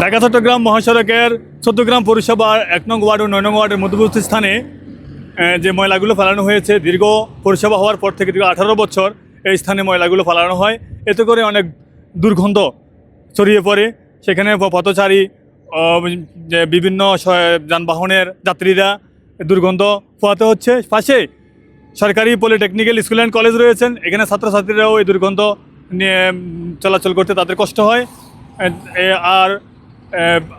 ঢাকা, চট্টগ্রাম মহাসড়কের চট্টগ্রাম পৌরসভার এক নং ওয়ার্ড ও নয় নং ওয়ার্ডের মধ্যবর্তী স্থানে যে ময়লাগুলো ফেলানো হয়েছে, দীর্ঘ পৌরসভা হওয়ার পর থেকে দীর্ঘ আঠারো বছর এই স্থানে ময়লাগুলো ফেলানো হয়। এতে করে অনেক দুর্গন্ধ ছড়িয়ে পড়ে। সেখানে পথচারী বিভিন্ন যানবাহনের যাত্রীরা দুর্গন্ধ পোহাতে হচ্ছে। পাশে সরকারি পলিটেকনিক্যাল স্কুল অ্যান্ড কলেজ রয়েছেন। এখানে ছাত্রছাত্রীরাও এই দুর্গন্ধ নিয়ে চলাচল করতে তাদের কষ্ট হয়। আর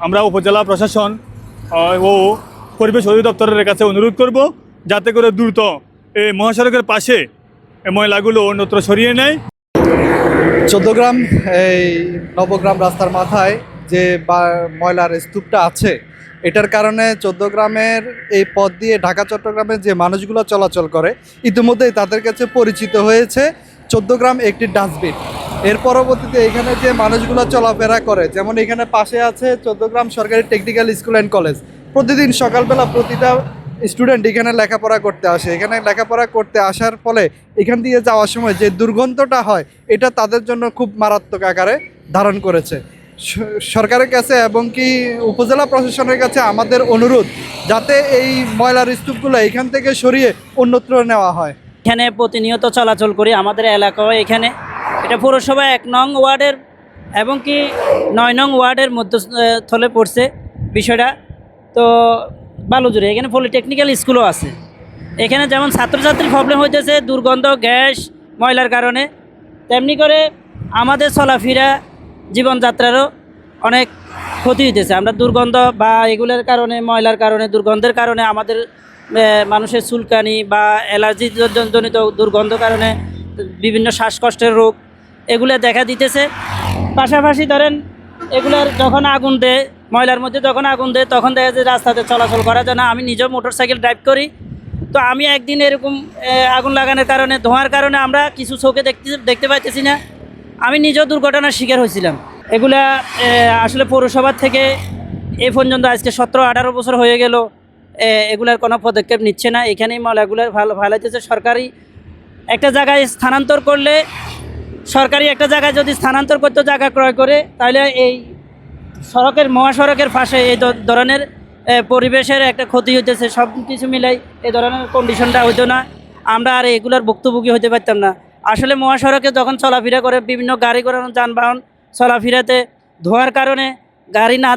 আমরা উপজেলা প্রশাসন ও পরিবেশ অধিদপ্তরের কাছে অনুরোধ করব যাতে করে দ্রুত এই মহাসড়কের পাশে ময়লাগুলো অন্যত্র সরিয়ে নেয়। চোদ্দগ্রাম এই নবগ্রাম রাস্তার মাথায় যে ময়লার স্তূপটা আছে, এটার কারণে চোদ্দগ্রামের এই পথ দিয়ে ঢাকা চট্টগ্রামের যে মানুষগুলো চলাচল করে, ইতিমধ্যেই তাদের কাছে পরিচিত হয়েছে চোদ্দগ্রাম একটি ডাস্টবিন। এর পরবর্তীতে এখানে যে মানুষগুলো চলাফেরা করে, যেমন এখানে পাশে আছে চোদ্দগ্রাম সরকারি টেকনিক্যাল স্কুল অ্যান্ড কলেজ প্রতিদিন সকালবেলা প্রতিটা স্টুডেন্ট এখানে লেখাপড়া করতে আসে। এখানে লেখাপড়া করতে আসার ফলে এখান দিয়ে যাওয়ার সময় যে দুর্গন্ধটা হয়, এটা তাদের জন্য খুব মারাত্মক আকারে ধারণ করেছে। সরকারের কাছে এবং কি উপজেলা প্রশাসনের কাছে আমাদের অনুরোধ, যাতে এই ময়লার স্তূপগুলো এখান থেকে সরিয়ে অন্যত্র নেওয়া হয়। এখানে প্রতিনিয়ত চলাচল করি, আমাদের এলাকাও এখানে। এটা পৌরসভা এক নং ওয়ার্ডের এবং কি নয় নং ওয়ার্ডের মধ্য থলে পড়ছে বিষয়টা। তো বালুজুড়ে, এখানে পলিটেকনিক্যাল স্কুলও আছে। এখানে যেমন ছাত্রছাত্রীর প্রবলেম হইতেছে, দুর্গন্ধ, গ্যাস, ময়লার কারণে। তেমনি করে আমাদের চলাফেরা, জীবনযাত্রারও অনেক ক্ষতি হইতেছে। আমরা দুর্গন্ধ বা এগুলোর কারণে, ময়লার কারণে, দুর্গন্ধের কারণে আমাদের মানুষের চুলকানি বা অ্যালার্জি জনিত দুর্গন্ধ কারণে বিভিন্ন শ্বাসকষ্টের রোগ এগুলো দেখা দিতেছে। পাশাপাশি ধরেন, এগুলার যখন আগুন দেয়, ময়লার মধ্যে যখন আগুন দেয়, তখন দেখা যায় রাস্তাতে চলাচল করা যায় না। আমি নিজেও মোটর সাইকেল ড্রাইভ করি। তো আমি একদিন এরকম আগুন লাগানোর কারণে, ধোঁয়ার কারণে আমরা কিছু চোখে দেখতে দেখতে পাইতেছি না। আমি নিজেও দুর্ঘটনার শিকার হয়েছিলাম। এগুলা আসলে পৌরসভার থেকে এ পর্যন্ত আজকে সতেরো, আঠারো বছর হয়ে গেল। এগুলার কোনো পদক্ষেপ নিচ্ছে না। এখানেই ময়লাগুলার ভালো ভালো ভালাইতেছে সরকারি। একটা জায়গায় স্থানান্তর করলে সরকারি একটা জায়গায় যদি স্থানান্তর করতে জায়গা ক্রয় করে, তাহলে এই সড়কের, মহাসড়কের পাশে এই ধরনের পরিবেশের একটা ক্ষতি হইতেছে। সব কিছু মিলাই এই ধরনের কন্ডিশনটা হইতো না। আমরা আর এগুলার ভুক্তভোগী হতে পারতাম না। আসলে মহাসড়কে যখন চলাফেরা করে, বিভিন্ন গাড়ি ঘোড়ানো যানবাহন চলাফেরাতে ধোঁয়ার কারণে গাড়ি না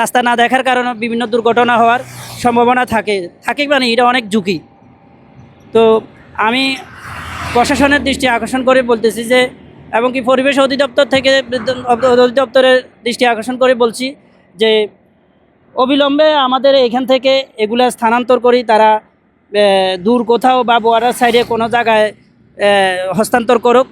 রাস্তা না দেখার কারণে বিভিন্ন দুর্ঘটনা হওয়ার সম্ভাবনা থাকে। থাকে মানে এটা অনেক ঝুঁকি। তো আমি প্রশাসনের দৃষ্টি আকর্ষণ করে বলতেছি যে, এবং কি পরিবেশ অধিদপ্তর থেকে অধিদপ্তরের দৃষ্টি আকর্ষণ করে বলছি যে, অবিলম্বে আমাদের এখান থেকে এগুলা স্থানান্তর করি, তারা দূর কোথাও বা বোয়ারার সাইডে কোনো জায়গায় হস্তান্তর করুক।